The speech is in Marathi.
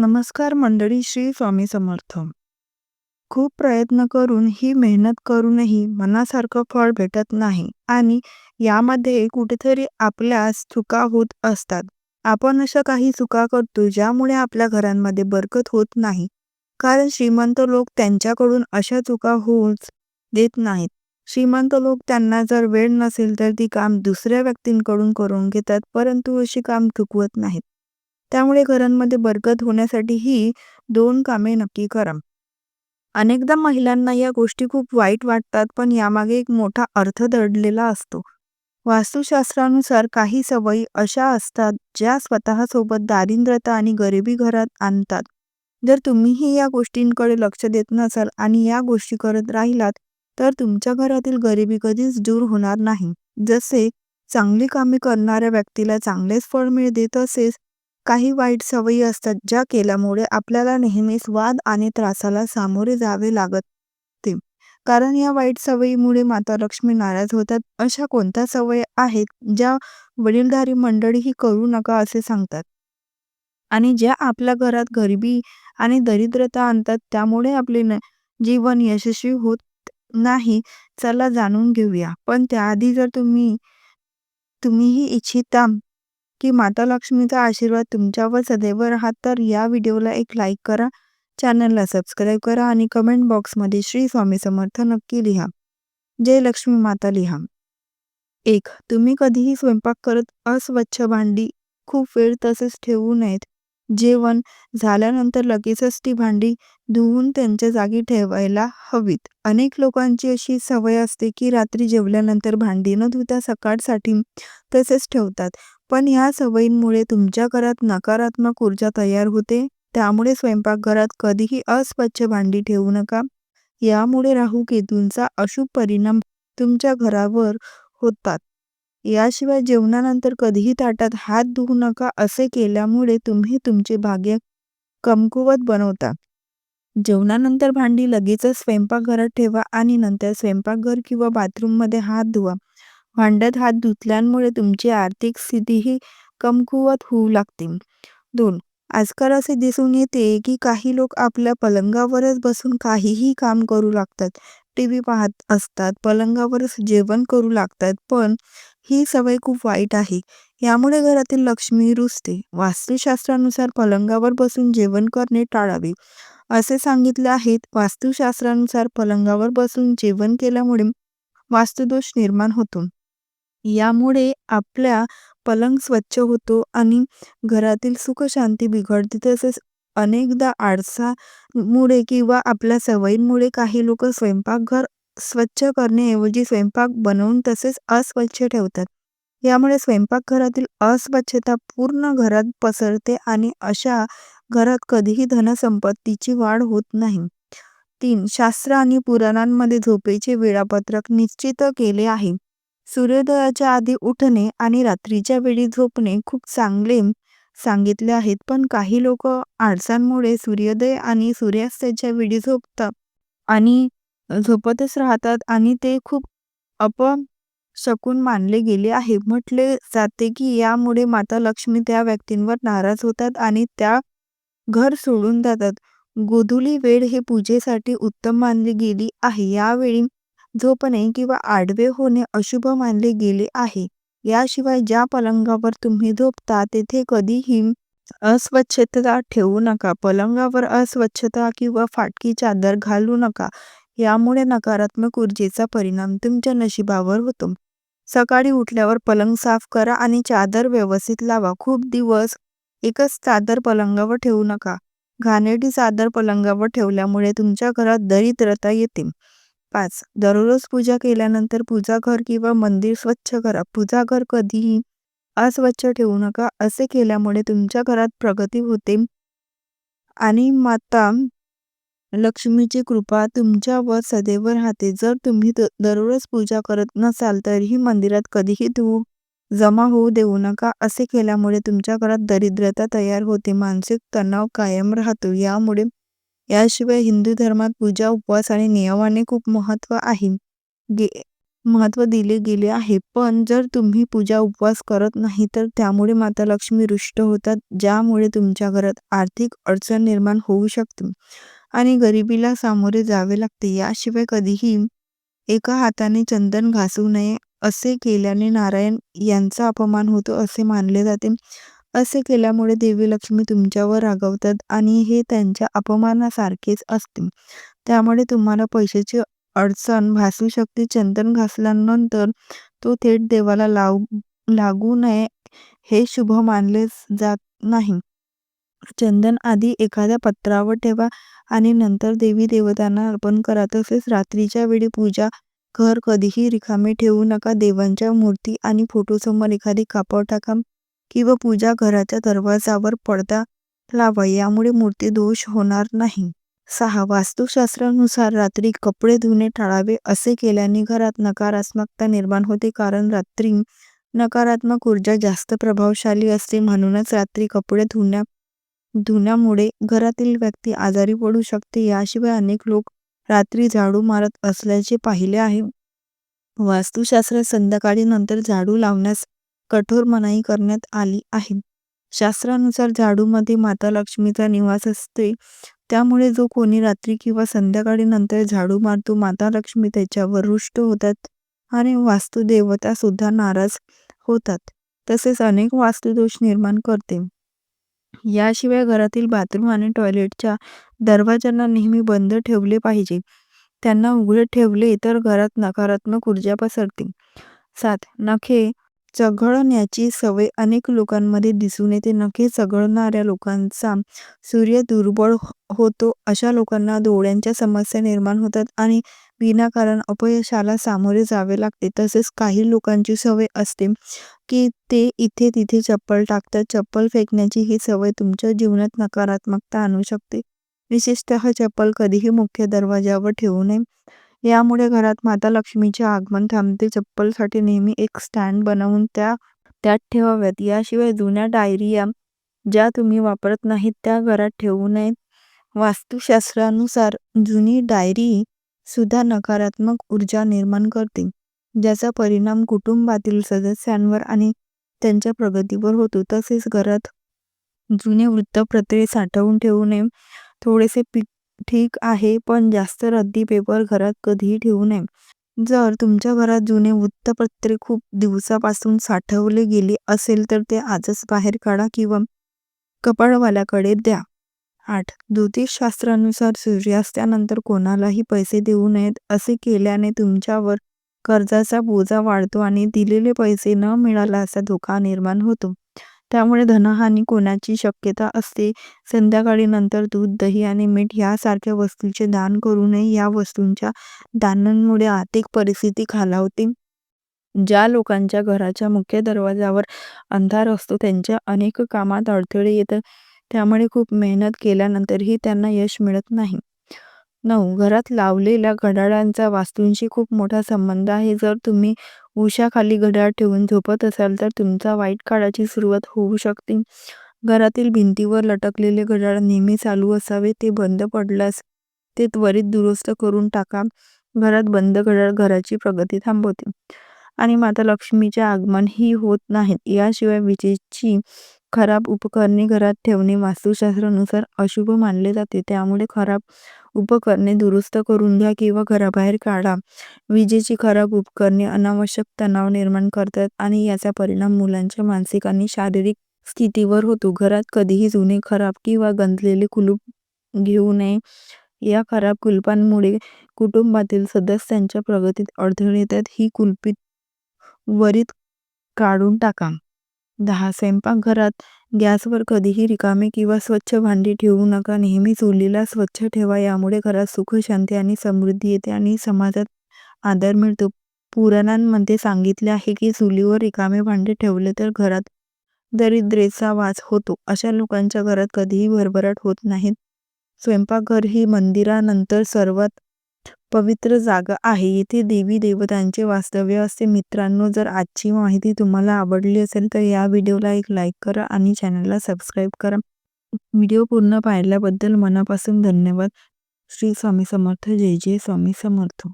नमस्कार मंडळी श्री स्वामी समर्थ. खूप प्रयत्न करून ही मेहनत करूनही मनासारखं फळ भेटत नाही आणि यामध्ये कुठेतरी आपल्यास चुका होत असतात. आपण अशा काही चुका करतो ज्यामुळे आपल्या घरांमध्ये बरकत होत नाही. कारण श्रीमंत लोक त्यांच्याकडून अशा चुका होऊच देत नाहीत. श्रीमंत लोक त्यांना जर वेळ नसेल तर ती काम दुसऱ्या व्यक्तींकडून करून घेतात परंतु अशी काम चुकवत नाहीत. त्यामुळे घरांमध्ये बरकत होण्यासाठी ही दोन कामे नक्की करा. अनेकदा महिलांना या गोष्टी खूप वाईट वाटतात पण यामागे एक मोठा अर्थ दडलेला असतो. वास्तुशास्त्रानुसार काही सवयी अशा असतात ज्या स्वतःसोबत दारिद्र्यता आणि गरिबी घरात आणतात. जर तुम्हीही या गोष्टींकडे लक्ष देत नसाल आणि या गोष्टी करत राहिलात तर तुमच्या घरातील गरिबी कधीच दूर होणार नाही. जसे चांगली कामे करणाऱ्या व्यक्तीला चांगलेच फळ मिळते तसेच काही वाईट सवयी असतात ज्या केल्यामुळे आपल्याला नेहमीच वाद आणि त्रासाला सामोरे जावे लागत. ते कारण या वाईट सवयीमुळे माता लक्ष्मी नाराज होतात. अशा कोणत्या सवयी आहेत ज्या वडीलधारी मंडळीही करू नका असे सांगतात? आणि ज्या आपल्या घरात गरिबी आणि दरिद्रता आणतात त्यामुळे आपले जीवन यशस्वी होत नाही चला जाणून घेऊया. पण त्याआधी जर तुम्ही तुम्हीही इच्छिता की माता लक्ष्मीचा आशीर्वाद तुमच्यावर सदैव राहत. तर या व्हिडिओला एक लाईक करा. चॅनलला सबस्क्राईब करा आणि कमेंट बॉक्समध्ये श्री स्वामी समर्थ नक्की लिहा. जय लक्ष्मी माता लिहा. एक तुम्ही कधीही स्वयंपाक करत अस्वच्छ भांडी खूप वेळ तसेच ठेवू नयेत. जेवण झाल्यानंतर लगेचच ती भांडी धुवून त्यांच्या जागी ठेवायला हवीत. अनेक लोकांची अशी सवय असते की रात्री जेवल्यानंतर भांडी न धुता सकाळसाठी तसेच ठेवतात. पण ह्या सवयींमुळे तुमच्या घरात नकारात्मक ऊर्जा तयार होते? त्यामुळे स्वयंपाकघरात कधीही अस्वच्छ भांडी ठेवू नका. यामुळे राहू केतूंचा अशुभ परिणाम तुमच्या घरावर होतात. याशिवाय जेवणानंतर कधीही ताटात हात धुवू नका असे केल्यामुळे तुम्ही तुमचे भाग्य कमकुवत बनवता. जेवणानंतर भांडी लगेचच स्वयंपाकघरात ठेवा आणि नंतर स्वयंपाकघर किंवा बाथरूममध्ये हात धुवा. भांड्यात हात धुतल्यामुळे तुमची आर्थिक स्थितीही कमकुवत होऊ लागते. दोन आजकाल असे दिसून येते की काही लोक आपल्या पलंगावरच बसून काहीही काम करू लागतात. टी व्ही पाहत असतात. पलंगावरच जेवण करू लागतात. पण ही सवय खूप वाईट आहे. यामुळे घरातील लक्ष्मी रुजते वास्तुशास्त्रानुसार पलंगावर बसून जेवण करणे टाळावे. असे सांगितले आहेत. वास्तुशास्त्रानुसार पलंगावर बसून जेवण केल्यामुळे वास्तुदोष निर्माण होतो. यामुळे आपल्या पलंग स्वच्छ होतो आणि घरातील सुखशांती बिघडते तसेच अनेकदा आळसामुळे किंवा आपल्या सवयींमुळे काही लोक स्वयंपाकघर स्वच्छ करण्याऐवजी स्वयंपाक बनवून तसेच अस्वच्छ ठेवतात. यामुळे स्वयंपाकघरातील अस्वच्छता पूर्ण घरात पसरते आणि अशा घरात कधीही धनसंपत्तीची वाढ होत नाही. तीन शास्त्र आणि पुराणांमध्ये झोपेचे वेळापत्रक निश्चित केले आहे. सूर्योदयाच्या आधी उठणे आणि रात्रीच्या वेळी झोपणे खूप चांगले सांगितले आहेत पण काही लोक आळसांमुळे सूर्योदय आणि सूर्यास्ताच्या वेळी झोपतात आणि झोपतच राहतात आणि ते खूप अपशकून मानले गेले आहे. म्हटले जाते की यामुळे माता लक्ष्मी त्या व्यक्तींवर नाराज होतात आणि त्या घर सोडून जातात. गोधुली वेळ हे पूजेसाठी उत्तम मानली गेली आहे. यावेळी झोपणे किंवा आडवे होणे अशुभ मानले गेले आहे. याशिवाय ज्या पलंगावर तुम्ही झोपता तेथे कधीही अस्वच्छता ठेवू नका. पलंगावर अस्वच्छता किंवा फाटकी चादर घालू नका. यामुळे नकारात्मक ऊर्जेचा परिणाम तुमच्या नशिबावर होतो. सकाळी उठल्यावर पलंग साफ करा आणि चादर व्यवस्थित लावा. खूप दिवस एकच चादर पलंगावर ठेवू नका. घाणेरडी चादर पलंगावर ठेवल्यामुळे तुमच्या घरात दरिद्रता येते. पाच. दररोज पूजा केल्यानंतर पूजा घर किंवा मंदिर स्वच्छ करा. पूजा घर कधीही अस्वच्छ ठेवू नका. असे केल्यामुळे तुमच्या घरात प्रगती होते. आणि माता लक्ष्मीची कृपा तुमच्यावर सदैव राहते. जर तुम्ही दररोज पूजा करत नसाल तरीही मंदिरात कधीही धूप जमा होऊ देऊ नका. असे केल्यामुळे तुमच्या घरात दरिद्रता तयार होते. मानसिक तणाव कायम राहतो. यामुळे याशिवाय हिंदू धर्मात पूजा उपवास आणि नियमाने खूप महत्त्व आहे. गे महत्त्व दिले गेले आहे. पण जर तुम्ही पूजा उपवास करत नाही तर त्यामुळे माता लक्ष्मी रुष्ट होतात ज्यामुळे तुमच्या घरात आर्थिक अडचण निर्माण होऊ शकते आणि गरिबीला सामोरे जावे लागते. याशिवाय कधीही एका हाताने चंदन घासू नये असे केल्याने नारायण यांचा अपमान होतो असे मानले जाते. असे केल्यामुळे देवी लक्ष्मी तुमच्यावर रागवतात आणि हे त्यांच्या अपमानासारखेच असते. त्यामुळे तुम्हाला पैशाची अडचण भासू शकते चंदन घासल्यानंतर तो थेट देवाला लाव लागू नये हे शुभ मानले जात नाही. चंदन आधी एखाद्या पत्रावर ठेवा आणि नंतर देवी देवतांना अर्पण करा. तसेच रात्रीच्या वेळी पूजा घर कधीही रिकामे ठेवू नका. देवांच्या मूर्ती आणि फोटोसमोर एखादी कापड टाका. किंवा पूजा घराच्या दरवाजावर पडदा लावा यामुळे मूर्ती दोष होणार नाही. सहा वास्तुशास्त्रानुसार रात्री कपडे धुणे टाळावे असे केल्याने घरात नकारात्मकता निर्माण होते कारण रात्री नकारात्मक ऊर्जा जास्त प्रभावशाली असते. म्हणूनच रात्री कपडे धुण्या धुण्यामुळे घरातील व्यक्ती आजारी पडू शकते. याशिवाय अनेक लोक रात्री झाडू मारत असल्याचे पाहिले आहे. वास्तुशास्त्र संध्याकाळी नंतर झाडू लावण्यास कठोर मनाई करण्यात आली आहे. शास्त्रानुसार झाडूमध्ये माता लक्ष्मीचा निवास असते. त्यामुळे जो कोणी रात्री किंवा संध्याकाळी नंतर झाडू मारतो माता लक्ष्मी त्याच्यावर रुष्ट होतात आणि वास्तुदेवता सुद्धा नाराज होतात. तसेच अनेक वास्तुदोष निर्माण करते. याशिवाय घरातील बाथरूम आणि टॉयलेटच्या दरवाजांना नेहमी बंद ठेवले पाहिजे. त्यांना उघडे ठेवले तर घरात नकारात्मक ऊर्जा पसरते. सात नखे चघळण्याची सवय अनेक लोकांमध्ये दिसून येते. नखे चघळणाऱ्या लोकांचा सूर्य दुर्बळ हो, होतो. अशा लोकांना डोळ्यांच्या समस्या निर्माण होतात आणि विनाकारण अपयशाला सामोरे जावे लागते. तसेच काही लोकांची सवय असते की ते इथे तिथे चप्पल टाकतात. चप्पल फेकण्याची ही सवय तुमच्या जीवनात नकारात्मकता आणू शकते. विशेषतः चप्पल कधीही मुख्य दरवाजावर ठेवू नये. यामुळे घरात माता लक्ष्मीचे आगमन थांबते. चप्पलसाठी नेहमी एक स्टँड बनवून त्या त्यात ठेवाव्यात. याशिवाय जुन्या डायरिया ज्या तुम्ही वापरत नाहीत त्या घरात ठेवू नयेत. वास्तुशास्त्रानुसार जुनी डायरी सुद्धा नकारात्मक ऊर्जा निर्माण करते ज्याचा परिणाम कुटुंबातील सदस्यांवर आणि त्यांच्या प्रगतीवर होतो. तसेच घरात जुने वृत्तपत्रे साठवून ठेवू नये. थोडेसे पी ठीक आहे पण जास्त रद्दी पेपर घरात कधीही ठेवू नये. जर तुमच्या घरात जुने वृत्तपत्रे खूप दिवसापासून साठवले गेले असेल तर ते आजच बाहेर काढा किंवा कपाळवाल्याकडे द्या. आठ. ज्योतिषशास्त्रानुसार सूर्यास्तानंतर कोणालाही पैसे देऊ नयेत असे केल्याने तुमच्यावर कर्जाचा बोजा वाढतो आणि दिलेले पैसे न मिळाला असा धोका निर्माण होतो. त्यामुळे धनहानी कोणाची शक्यता असते? संध्याकाळी नंतर दूध दही आणि मीठ यासारख्या वस्तूंचे दान करू नये. या वस्तूंच्या दानांमुळे आर्थिक परिस्थिती खालावते. ज्या लोकांच्या घराच्या मुख्य दरवाजावर अंधार असतो त्यांच्या अनेक कामात अडथळे येतात. त्यामुळे खूप मेहनत केल्यानंतरही त्यांना यश मिळत नाही. नऊ. घरात लावलेल्या घड्याळांचा वास्तूंशी खूप मोठा संबंध आहे. जर तुम्ही उशाखाली घड्याळ ठेवून झोपत असाल तर तुमचा वाईट काळाची सुरुवात होऊ शकते. घरातील भिंतीवर लटकलेले घड्याळ नेहमी चालू असावे. ते बंद पडल्यास ते त्वरित दुरुस्त करून टाका. घरात बंद घड्याळ घराची प्रगती थांबवते. आणि माता लक्ष्मीचे आगमन ही होत नाहीत याशिवाय विजेची खराब उपकरणे घरात ठेवणे वास्तुशास्त्रानुसार अशुभ मानले जाते. त्यामुळे खराब उपकरणे दुरुस्त करून घ्या किंवा घराबाहेर काढा. विजेची खराब उपकरणे अनावश्यक तणाव निर्माण करतात आणि याचा परिणाम मुलांच्या मानसिक आणि शारीरिक स्थितीवर होतो. घरात कधीही जुने खराब किंवा गंजलेले कुलूप घेऊ नये. या खराब कुलपांमुळे कुटुंबातील सदस्यांच्या प्रगतीत अडथळे येतात. ही कुलुपे वरीत काढून टाका. दहा स्वयंपाकघरात गॅसवर कधीही रिकामे किंवा स्वच्छ भांडी ठेवू नका. नेहमी चुलीला स्वच्छ ठेवा यामुळे घरात सुख शांती आणि समृद्धी येते आणि समाजात आदर मिळतो. पुराणांमध्ये सांगितले आहे की चुलीवर रिकामे भांडे ठेवले तर घरात दरिद्रेचा वास होतो. अशा लोकांच्या घरात कधीही भरभराट होत नाहीत स्वयंपाकघर ही मंदिरानंतर सर्वात पवित्र जागा आहे. येथे देवी देवतांचे वास्तव्य असते. मित्रांनो जर आजची माहिती तुम्हाला आवडली असेल तर या व्हिडिओला एक लाईक करा आणि चॅनलला सबस्क्राईब करा. व्हिडिओ पूर्ण पाहिल्याबद्दल मनापासून धन्यवाद. श्री स्वामी समर्थ. जय जय स्वामी समर्थ.